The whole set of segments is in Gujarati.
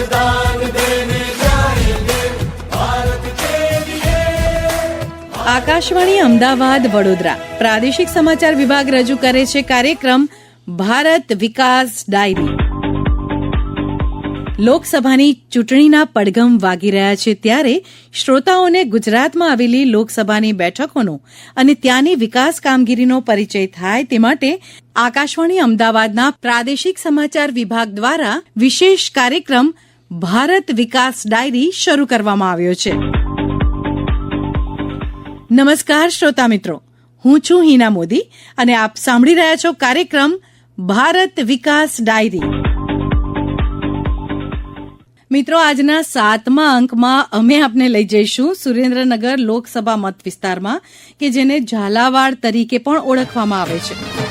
मतदान देने जाएंगे भारत के लिए આકાશવાણી અમદાવાદ વડોદરા પ્રાદેશિક સમાચાર વિભાગ રજૂ કરે છે કાર્યક્રમ ભારત વિકાસ ડાયરી લોકસભાની ચૂંટણીના પડઘમ વાગી રહ્યા છે ત્યારે શ્રોતાઓને ગુજરાતમાં આવેલી લોકસભાની બેઠકોનો અને ત્યાંની વિકાસ કામગીરીનો પરિચય થાય તે માટે આકાશવાણી અમદાવાદના પ્રાદેશિક સમાચાર વિભાગ દ્વારા વિશેષ કાર્યક્રમ ભારત વિકાસ ડાયરી શરૂ કરવામાં આવ્યો છે. નમસ્કાર શ્રોતા મિત્રો. હું છું હિના મોદી અને આપ સાંભળી રહ્યા છો કાર્યક્રમ ભારત વિકાસ ડાયરી. મિત્રો, આજના સાતમા અંકમાં અમે આપને લઈ જઈશું સુરેન્દ્રનગર લોકસભા મત વિસ્તારમાં, કે જેને ઝાલાવાડ તરીકે પણ ઓળખવામાં આવે છે.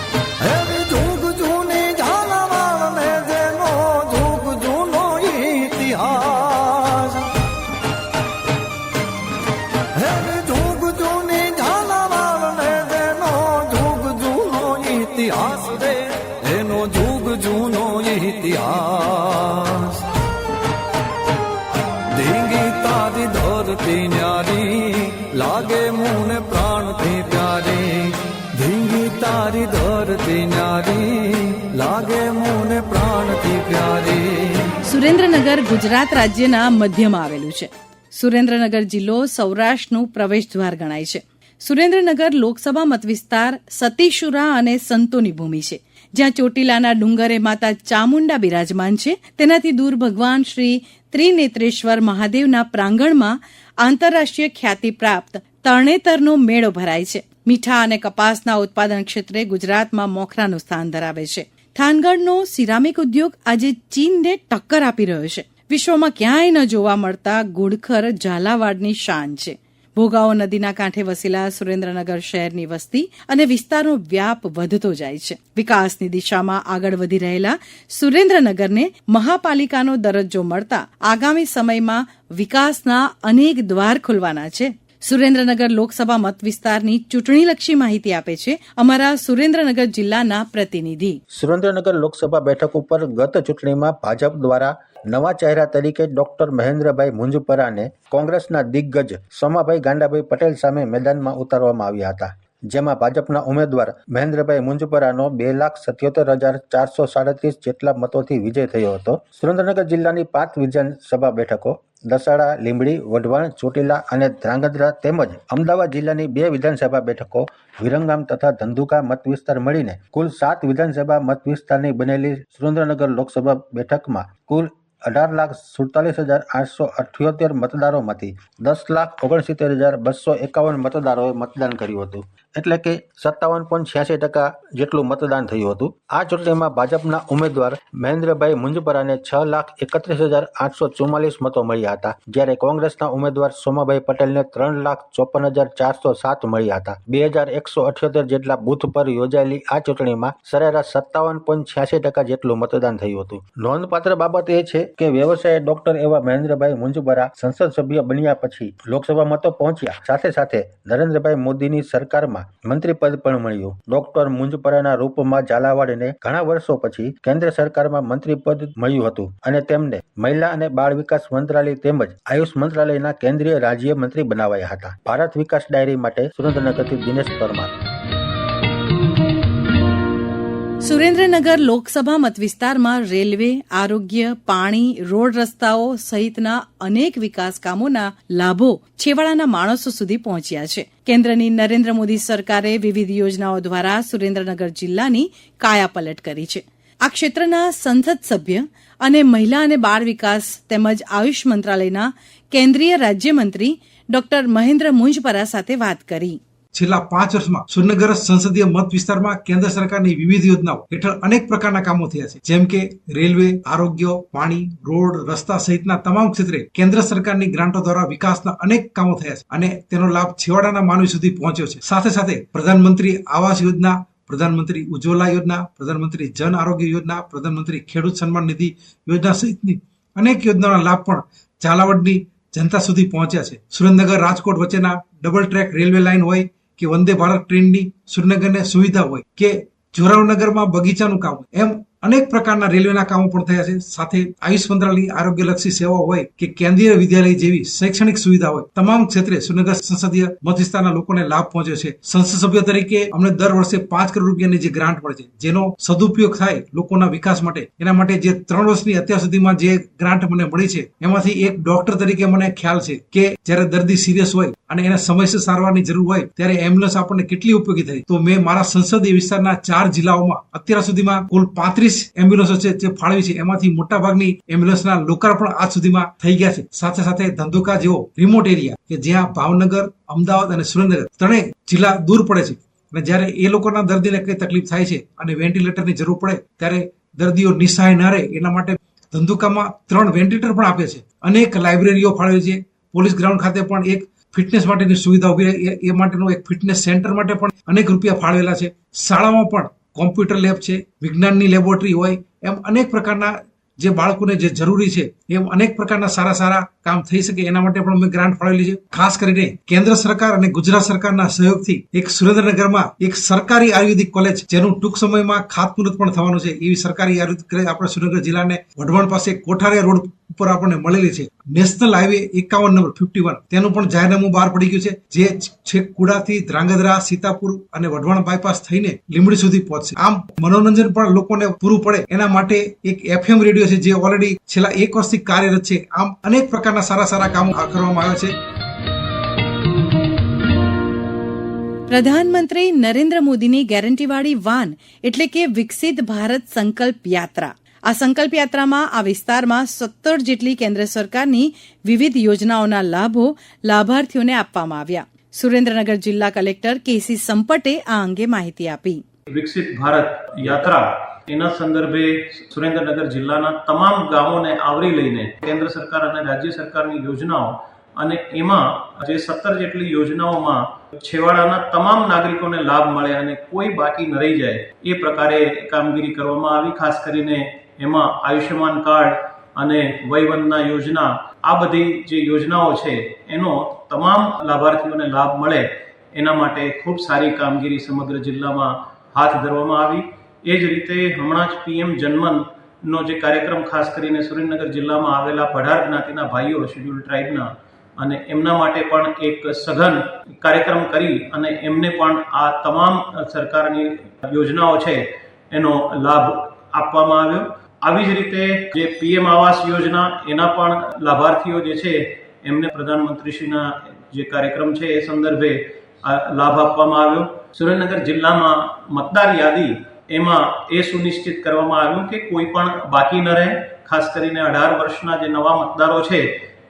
સુરેન્દ્રનગર ગુજરાત રાજ્યના મધ્યમાં આવેલું છે. સુરેન્દ્રનગર જિલ્લો સૌરાષ્ટ્રનું પ્રવેશ દ્વાર ગણાય છે. સુરેન્દ્રનગર લોકસભા મતવિસ્તાર સતીશુરા અને સંતોની ભૂમિ છે. જ્યાં ચોટીલાના ડુંગરે માતા ચામુંડા બિરાજમાન છે. તેનાથી દૂર ભગવાન શ્રી ત્રિનેત્રેશ્વર મહાદેવના પ્રાંગણમાં આંતરરાષ્ટ્રીય ખ્યાતિ પ્રાપ્ત તરણેતરનો મેળો ભરાય છે. મીઠા અને કપાસના ઉત્પાદન ક્ષેત્રે ગુજરાતમાં મોખરાનું સ્થાન ધરાવે છે. થાનગઢનો સિરામિક ઉદ્યોગ આજે ચીનને ટક્કર આપી રહ્યો છે. વિશ્વમાં ક્યાંય ન જોવા મળતા ગુડખર ઝાલાવાડની શાન છે. ભોગાવો નદીના કાંઠે વસેલા સુરેન્દ્રનગર શહેરની વસ્તી અને વિસ્તારનો વ્યાપ વધતો જાય છે. વિકાસની દિશામાં આગળ વધી રહેલા સુરેન્દ્રનગરને મહાપાલિકાનો દરજ્જો મળતા આગામી સમયમાં વિકાસના અનેક દ્વાર ખુલવાના છે. સુરેન્દ્રનગર લોકસભા મત વિસ્તારની ચૂંટણીલક્ષી માહિતી આપે છે અમારા સુરેન્દ્રનગર જિલ્લાના પ્રતિનિધિ. સુરેન્દ્રનગર લોકસભા બેઠક ઉપર ગત ચૂંટણીમાં ભાજપ દ્વારા નવા ચહેરા તરીકે ડોક્ટર મહેન્દ્રભાઈ મુંજપરાને કોંગ્રેસના દિગ્ગજ સોમાભાઈ ગાંડાભાઈ પટેલ સામે મેદાનમાં ઉતારવામાં આવ્યા હતા. જેમાં ભાજપના ઉમેદવાર મહેન્દ્રભાઈ મુંજપરાનો બે લાખ સત્યોતેર હજાર ચારસો સાડત્રીસ જેટલા મતોથી વિજય થયો હતો. સુરેન્દ્રનગર જિલ્લાની પાંચ વિધાનસભા બેઠકો, દસાડા, લીંબડી, વઢવાણ, ચોટીલા અને ધ્રાંગધ્રા તેમજ અમદાવાદ જિલ્લાની બે વિધાનસભા બેઠકો, વિરંગામ તથા ધંધુકા મત વિસ્તાર મળીને કુલ સાત વિધાનસભા મત વિસ્તારની બનેલી સુરેન્દ્રનગર લોકસભા બેઠકમાં કુલ અઢાર લાખ સુડતાલીસ હજાર આઠસો અઠ્યોતેર મતદારોમાંથી દસ લાખ ઓગણસિત્તેર હજાર બસો એકાવન મતદારોએ મતદાન કર્યું હતું. એટલે કે સત્તાવન પોઈન્ટ છ્યાસી ટકા જેટલું મતદાન થયું હતું. આ ચૂંટણીમાં ભાજપના ઉમેદવાર મહેન્દ્રભાઈ મુંજપરાને છ લાખ એકત્રીસ હજાર આઠસો ચુમ્માલીસ મતો મળ્યા હતા, જ્યારે કોંગ્રેસના ઉમેદવાર સોમાભાઈ પટેલને ત્રણ લાખ ચોપન હજાર ચારસો સાત મળ્યા હતા. બે હજાર એકસો અઠ્યોતેર જેટલા બુથ પર યોજાયેલી આ ચૂંટણીમાં સરેરાશ સત્તાવન પોઈન્ટ છ્યાસી ટકા જેટલું મતદાન થયું હતું. નોંધપાત્ર બાબત એ છે કે વ્યવસાય ડોક્ટર એવા મહેન્દ્રભાઈ મુંજપરા સંસદ સભ્ય બન્યા પછી લોકસભા મતો પહોંચ્યા. સાથે સાથે નરેન્દ્રભાઈ મોદીની સરકારમાં મંત્રી પદ પણ મળ્યું. ડોક્ટર મુંજપરાના રૂપમાં ઝાલાવાડને ઘણા વર્ષો પછી કેન્દ્ર સરકારમાં મંત્રી પદ મળ્યું હતું અને તેમને મહિલા અને બાળ વિકાસ મંત્રાલય તેમજ આયુષ મંત્રાલયના કેન્દ્રીય રાજ્ય મંત્રી બનાવાયા હતા. ભારત વિકાસ ડાયરી માટે સુરેન્દ્રનગરથી દિનેશ પરમાર. સુરેન્દ્રનગર લોકસભા મતવિસ્તારમાં રેલવે, આરોગ્ય, પાણી, રોડ રસ્તાઓ સહિતના અનેક વિકાસ કામોના લાભો છેવાડાના માણસો સુધી પહોંચ્યા છે. કેન્દ્રની નરેન્દ્ર મોદી સરકારે વિવિધ યોજનાઓ દ્વારા સુરેન્દ્રનગર જિલ્લાની કાયાપલટ કરી છે. આ ક્ષેત્રના સંસદ સભ્ય અને મહિલા અને બાળ વિકાસ તેમજ આયુષ મંત્રાલયના કેન્દ્રીય રાજ્યમંત્રી ડોક્ટર મહેન્દ્ર મુંજપરા સાથે વાત કરી. છેલ્લા પાંચ વર્ષમાં સુરનગર સંસદીય મત વિસ્તારમાં કેન્દ્ર સરકારની વિવિધ યોજનાઓ હેઠળ અનેક પ્રકારના કામો થયા છે. જેમ કે રેલવે, આરોગ્ય, પાણી, રોડ, રસ્તા સહિતના તમામ ક્ષેત્રે કેન્દ્ર સરકારની ગ્રાન્ટો દ્વારા વિકાસના અનેક કામો થયા છે અને તેનો લાભ છેવાડાના માનવી સુધી પહોંચ્યો છે. સાથે સાથે પ્રધાનમંત્રી આવાસ યોજના, પ્રધાનમંત્રી ઉજ્જવલા યોજના, પ્રધાનમંત્રી જન આરોગ્ય યોજના, પ્રધાનમંત્રી ખેડૂત સન્માન નિધિ યોજના સહિતની અનેક યોજનાઓના લાભ પણ ઝાલાવાડની જનતા સુધી પહોંચ્યા છે. સુરેન્દ્રનગર રાજકોટ વચ્ચેના ડબલ ટ્રેક રેલવે લાઇન હોય કે વંદે ભારત ટ્રેનની સુરેન્દ્રનગરને સુવિધા હોય કે જોરાવનગરમાં બગીચાનું કામ એમ અનેક પ્રકારના રેલવેના કામો પણ થયા છે. સાથે આયુષ મંત્રાલય આરોગ્યલક્ષી સેવાઓ હોય કે કેન્દ્રીય વિદ્યાલય જેવી શૈક્ષણિક સુવિધા હોય, તમામ ક્ષેત્રે સુનગર સંસદીય મત લોકોને લાભ પહોંચ્યો છે. સંસદ સભ્ય તરીકે અમને દર વર્ષે પાંચ કરોડ રૂપિયાની જે ગ્રાન્ટ મળે છે, જેનો સદુપયોગ થાય લોકોના વિકાસ માટે, એના માટે જે ત્રણ વર્ષની અત્યાર સુધીમાં જે ગ્રાન્ટ મને મળી છે, એમાંથી એક ડોક્ટર તરીકે મને ખ્યાલ છે કે જ્યારે દર્દી સિરિયસ હોય અને એને સમયસર સારવારની જરૂર હોય, ત્યારે એમ્બ્યુલન્સ આપણને કેટલી ઉપયોગી થઈ તો મેં મારા સંસદીય વિસ્તારના ચાર જિલ્લાઓમાં અત્યાર સુધીમાં કુલ પાંત્રીસ એમ્બ્યુલન્સો છે જે ફાળવી છે. એમાંથી મોટા ભાગની એમ્બ્યુલન્સના લોકાર્પણ આજ સુધીમાં થઈ ગયા છે. સાથે સાથે ધંધુકા જેવો રિમોટ એરિયા કે જ્યાં ભાવનગર, અમદાવાદ અને સુરેન્દ્રનગર ત્રણેય જિલ્લા દૂર પડે છે. અને જ્યારે એ લોકોના દર્દીને કઈ તકલીફ થાય છે અને વેન્ટિલેટરની જરૂર પડે, ત્યારે દર્દીઓ નિસહાય ન રહે, એના માટે ધંધુકામાં ત્રણ વેન્ટિલેટર પણ આપે છે. અનેક લાઇબ્રેરીઓ ફાળવે છે. પોલીસ ગ્રાઉન્ડ ખાતે પણ એક ફિટનેસ માટેની સુવિધા ઊભી એ માટેનું એક ફિટનેસ સેન્ટર માટે પણ અનેક રૂપિયા ફાળવેલા છે. શાળામાં પણ કોમ્પ્યુટર લેબ છે, વિજ્ઞાનની લેબોરેટરી હોય, એમ અનેક પ્રકારના જે બાળકોને જે જરૂરી છે, એમ અનેક પ્રકારના સારા સારા કામ થઈ શકે એના માટે પણ મેં ગ્રાન્ટ ફાળવેલી છે. ખાસ કરીને કેન્દ્ર સરકાર અને ગુજરાત સરકારના સહયોગથી એક સુરેન્દ્રનગરમાં એક સરકારી આયુર્વેદિક કોલેજ, જેનું ટૂંક સમયમાં ખાતમુહૂર્ત પણ થવાનું છે. એવી સરકારી આયુર્વેદિક આપણે સુરેન્દ્રનગર જિલ્લાને વઢવાણ પાસે કોઠારિયા રોડ ઉપર આપણને મળેલી છે. નેશનલ હાઈવે એકાવન નંબર, ફિફ્ટી વન. તેનું પણ જાહેરનામું બહાર પડી ગયું છે, જે છેક કુડાથી ધ્રાંગધ્રા, સીતાપુર અને વઢવાણ બાયપાસ થઈને લીંબડી સુધી પહોંચશે. આમ મનોરંજન પણ લોકોને પૂરું પડે. એના માટે એક એફએમ રેડિયો છે, જે ઓલરેડી છેલ્લા એક વર્ષથી કાર્યરત છે. આમ અનેક પ્રકારના સારા સારા કામો કરવામાં આવ્યા છે. પ્રધાનમંત્રી નરેન્દ્ર મોદીની ગેરંટીવાળી વાન એટલે કે વિકસિત ભારત સંકલ્પ યાત્રા. આ સંકલ્પ યાત્રામાં આ વિસ્તારમાં સત્તર જેટલી કેન્દ્ર સરકારની વિવિધ યોજનાઓના લાભો લાભાર્થીઓને આપવામાં આવ્યા. સુરેન્દ્રનગર જિલ્લા કલેક્ટર કેસી સંપટે આ અંગે માહિતી આપી. વિકસિત ભારત યાત્રા, એના સંદર્ભે સુરેન્દ્રનગર જિલ્લાના તમામ ગામોને આવરી લઈને કેન્દ્ર સરકાર અને રાજ્ય સરકારની યોજનાઓ અને એમાં જે સત્તર જેટલી યોજનાઓમાં છેવાડાના તમામ નાગરિકોને લાભ મળે અને કોઈ બાકી ન રહી જાય, એ પ્રકારે કામગીરી કરવામાં આવી, ખાસ કરીને એમાં આયુષ્યમાન કાર્ડ અને વયવંદના યોજના, આ બધી જે યોજનાઓ છે, એનો તમામ લાભાર્થીઓને લાભ મળે, એના માટે ખૂબ સારી કામગીરી સમગ્ર જિલ્લામાં હાથ ધરવામાં આવી. એ જ રીતે હમણાં જ પીએમ જન્મન નો જે કાર્યક્રમ ખાસ કરીને સુરેન્દ્રનગર જિલ્લામાં આવેલા પઢાર જ્ઞાતિના ભાઈઓ શેડ્યુલ ટ્રાઇબના અને એમના માટે પણ એક સઘન કાર્યક્રમ કરી અને એમને પણ આ તમામ સરકારની યોજનાઓ છે, એનો લાભ આપવામાં આવ્યો. આવી જ રીતે જે પીએમ આવાસ યોજના, એના પણ લાભાર્થીઓ જે છે, એમને પ્રધાનમંત્રીશ્રીના જે કાર્યક્રમ છે, એ સંદર્ભે લાભ આપવામાં આવ્યો. સુરેન્દ્રનગર જિલ્લામાં મતદાર યાદી એમાં એ સુનિશ્ચિત કરવામાં આવ્યું કે કોઈ પણ બાકી ન રહે. ખાસ કરીને અઢાર વર્ષના જે નવા મતદારો છે,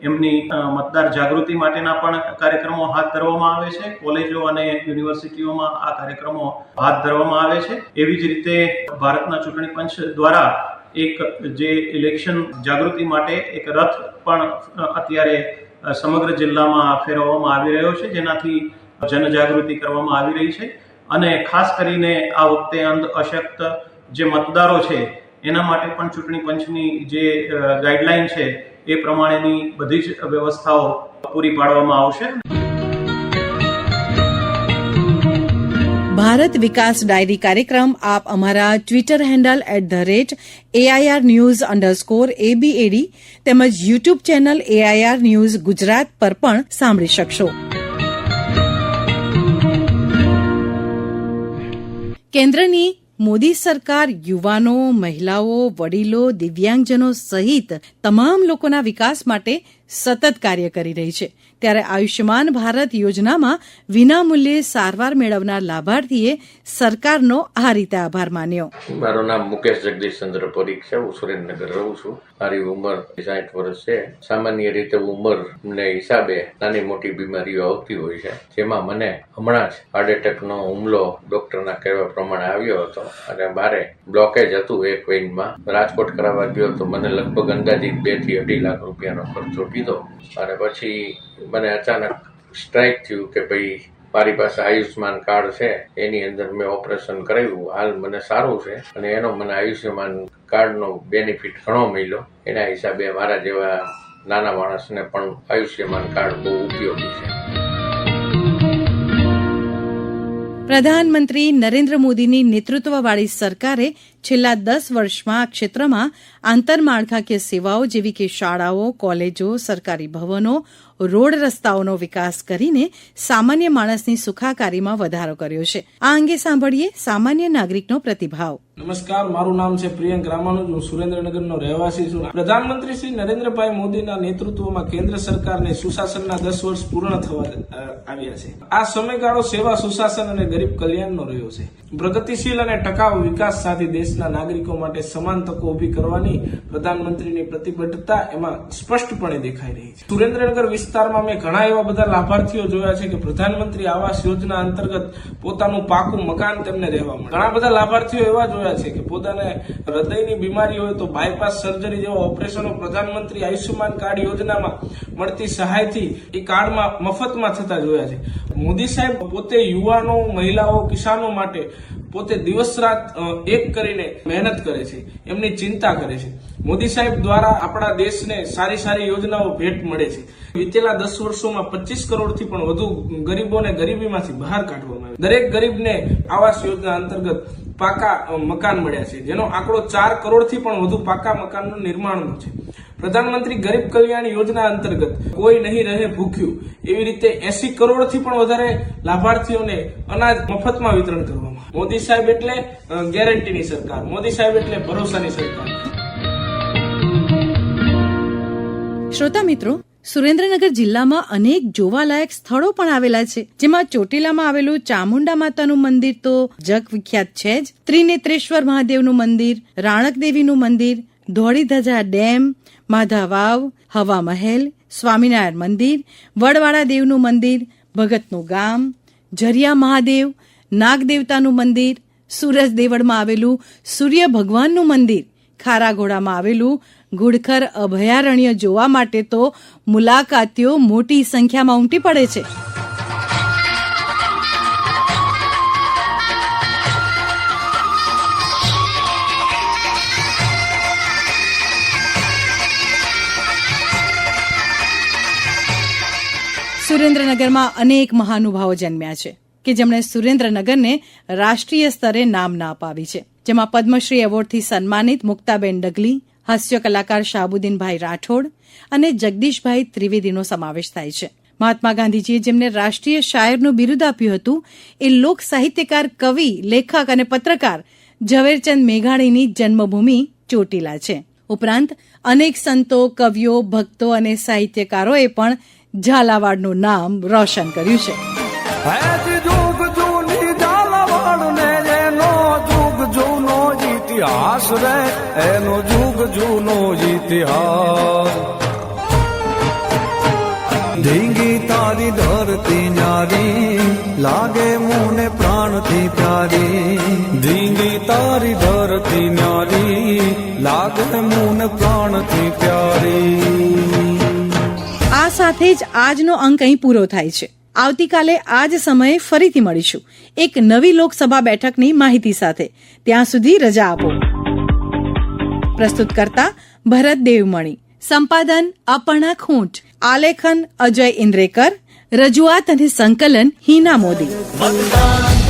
એમની મતદાર જાગૃતિ માટેના પણ કાર્યક્રમો હાથ ધરવામાં આવે છે. કોલેજો અને યુનિવર્સિટીઓમાં આ કાર્યક્રમો હાથ ધરવામાં આવે છે. એવી જ રીતે ભારતના ચૂંટણી પંચ દ્વારા એક જે ઇલેક્શન જાગૃતિ માટે એક રથ પણ અત્યારે સમગ્ર જિલ્લામાં ફેરવવામાં આવી રહ્યો છે, જેનાથી જનજાગૃતિ કરવામાં આવી રહી છે. અને ખાસ કરીને આ વખતે અંધ અશક્ત જે મતદારો છે, એના માટે પણ ચૂંટણી પંચની જે ગાઈડલાઈન છે, એ પ્રમાણેની બધી જ વ્યવસ્થાઓ પૂરી પાડવામાં આવશે. ભારત વિકાસ ડાયરી કાર્યક્રમ આપ અમારા Twitter handle at the rate AIR news underscore ABAD તેમજ YouTube channel AIR news Gujarat પર પણ સાંભળી શકશો. કેન્દ્રની મોદી સરકાર યુવાનો, મહિલાઓ, વડીલો, દિવ્યાંગજનો સહિત તમામ લોકોના વિકાસ માટે સતત કાર્ય કરી રહી છે. ત્યારે આયુષ્યમાન ભારત યોજનામાં વિનામૂલ્યે સારવાર મેળવનાર લાભાર્થીએ સરકારનો આ રીતે આભાર માન્યો. મારું નામ મુકેશ જગદીશ ચંદ્ર પરીખ છે. હું સુરેન્દ્રનગર રહું છું. મારી ઉંમર સાઠ વર્ષ છે. સામાન્ય રીતે ઉંમરને હિસાબે નાની મોટી બીમારીઓ આવતી હોય છે. જેમાં મને હમણાં જ હાર્ટ એટેકનો હુમલો ડોક્ટરના કહેવા પ્રમાણે આવ્યો હતો અને મારે બ્લોકેજ હતું એક વેઇનમાં રાજકોટ કરાવવા ગયો તો મને લગભગ અંદાજિત બેથી અઢી લાખ રૂપિયાનો ખર્ચો કીધો. અને પછી મને અચાનક સ્ટ્રાઇક થયું કે ભાઈ મારી પાસે આયુષ્યમાન કાર્ડ છે, એની અંદર મેં ઓપરેશન કરાવ્યું. હાલ મને સારું છે અને એનો મને આયુષ્યમાન કાર્ડનો બેનિફિટ ઘણો મળ્યો. એના હિસાબે મારા જેવા નાના માણસને પણ આયુષ્યમાન કાર્ડ બહુ ઉપયોગી છે. પ્રધાનમંત્રી નરેન્દ્ર મોદીની નેતૃત્વવાળી સરકારે છેલ્લા દસ વર્ષમાં આ ક્ષેત્રમાં આંતરમાળખાકીય સેવાઓ જેવી કે શાળાઓ, કોલેજો, સરકારી ભવનો રોડ રસ્તાઓનો વિકાસ કરીને સામાન્ય માણસની સુખાકારીમાં વધારો કર્યો છે. આ અંગે સાંભળીએ સામાન્ય નાગરિકનો પ્રતિભાવ. નમસ્કાર, મારું નામ છે પ્રિયંક રામાનુજ. હું સુરેન્દ્રનગરનો રહેવાસી છું. પ્રધાનમંત્રી શ્રી નરેન્દ્રભાઈ મોદીના નેતૃત્વમાં કેન્દ્ર સરકારને સુશાસનના દસ વર્ષ પૂર્ણ થવા આવ્યા છે. આ સમયગાળો સેવા સુશાસન અને ગરીબ કલ્યાણનો રહ્યો છે. પ્રગતિશીલ અને ટકાઉ વિકાસ સાથે દેશના નાગરિકો માટે સમાન તકો ઊભી કરવાની પ્રધાનમંત્રીની પ્રતિબદ્ધતા એમાં સ્પષ્ટપણે દેખાઈ રહી છે. સુરેન્દ્રનગર વિસ્તારમાં મેં ઘણા એવા બધા લાભાર્થીઓ જોયા છે કે પ્રધાનમંત્રી આવાસ યોજના અંતર્ગત પોતાનું પાકું મકાન તેમને રહેવા મળે. ઘણા બધા લાભાર્થીઓ એવા જોયા છે કે પોતાને હૃદયની બીમારી હોય તો બાયપાસ સર્જરી જેવા ઓપરેશનો પ્રધાનમંત્રી આયુષ્યમાન કાર્ડ યોજનામાં મળતી સહાયથી એ કાર્ડમાં મફતમાં થતા જોયા છે. મોદી સાહેબ પોતે યુવાનો, મહિલાઓ, કિસાનો માટે પોતે દિવસ રાત એક કરીને મહેનત કરે છે. એમની ચિંતા કરે છે. મોદી સાહેબ દ્વારા આપણા દેશને સારી સારી યોજનાઓ ભેટ મળે છે. વિતેલા દસ વર્ષોમાં પચીસ કરોડથી પણ વધુ ગરીબોને ગરીબીમાંથી બહાર કાઢવામાં આવે દરેક ગરીબને આવાસ યોજના અંતર્ગત પાકા મકાન મળ્યા છે, જેનો આંકડો ચાર કરોડથી પણ વધુ પાકા મકાનનું નિર્માણનો છે. પ્રધાનમંત્રી ગરીબ કલ્યાણ યોજના અંતર્ગત કોઈ નહીં રહે ભૂખ્યું, એવી રીતે એસી કરોડથી પણ વધારે લાભાર્થીઓને અનાજ મફતમાં વિતરણ કરવામાં મોદી સાહેબ એટલે ગેરંટીની સરકાર, મોદી સાહેબ એટલે ભરોસાની સરકાર. શ્રોતા મિત્રો, સુરેન્દ્રનગર જિલ્લામાં અનેક જોવાલાયક સ્થળો પણ આવેલા છે, જેમાં ચોટીલામાં આવેલું ચામુંડા માતાનું મંદિર તો જગ વિખ્યાત છે જ. ત્રિનેત્રેશ્વર મહાદેવનું મંદિર, રાણક દેવીનું મંદિર, ધોળીધજા ડેમ, માધા વાવ, હવા મહેલ, સ્વામિનારાયણ મંદિર, વડવાળા દેવનું મંદિર, ભગતનું ગામ ઝરિયા મહાદેવ, નાગદેવતાનું મંદિર, સુરજ દેવળમાં આવેલું સૂર્ય ભગવાનનું મંદિર, ખારાઘોડામાં આવેલું ઘુડખર અભયારણ્ય જોવા માટે તો મુલાકાતીઓ મોટી સંખ્યામાં ઉમટી પડે છે. સુરેન્દ્રનગરમાં અનેક મહાનુભાવો જન્મ્યા છે કે જેમણે સુરેન્દ્રનગરને રાષ્ટ્રીય સ્તરે નામના અપાવી છે. જેમાં પદ્મશ્રી એવોર્ડથી સન્માનિત મુક્તાબેન ડગલી હાસ્ય કલાકાર શાહબુદ્દીનભાઈ રાઠોડ અને જગદીશભાઈ ત્રિવેદીનો સમાવેશ થાય છે. મહાત્મા ગાંધીજીએ જેમને રાષ્ટ્રીય શાયરનું બિરુદ આપ્યું હતું, એ લોક સાહિત્યકાર, કવિ, લેખક અને પત્રકાર ઝવેરચંદ મેઘાણીની જન્મભૂમિ ચોટીલા છે. ઉપરાંત અનેક સંતો, કવિઓ, ભક્તો અને સાહિત્યકારોએ પણ ઝાલાવાડનું નામ રોશન કર્યું છે. ઇતિહાસ રે, એનો જુગ જૂનો ઇતિહાસ. ધીંગી તારી ધરતી ન્યારી, લાગે મુને પ્રાણથી પ્યારી. ધીંગી તારી ધરતી ન્યારી, લાગે મુને પ્રાણથી પ્યારી. આ સાથે જ આજનો અંક અહીં પૂરો થાય છે. આવતીકાલે આ જ સમયે ફરીથી મળીશું. એક નવી લોકસભા બેઠકની માહિતી સાથે. ત્યાં સુધી રજા આપો. પ્રસ્તુત કરતા ભરત દેવમણી. સંપાદન અપર્ણા ખૂંટ. આલેખન અજય ઇન્દ્રેકર. રજૂઆત અને સંકલન હિના મોદી. મતદાન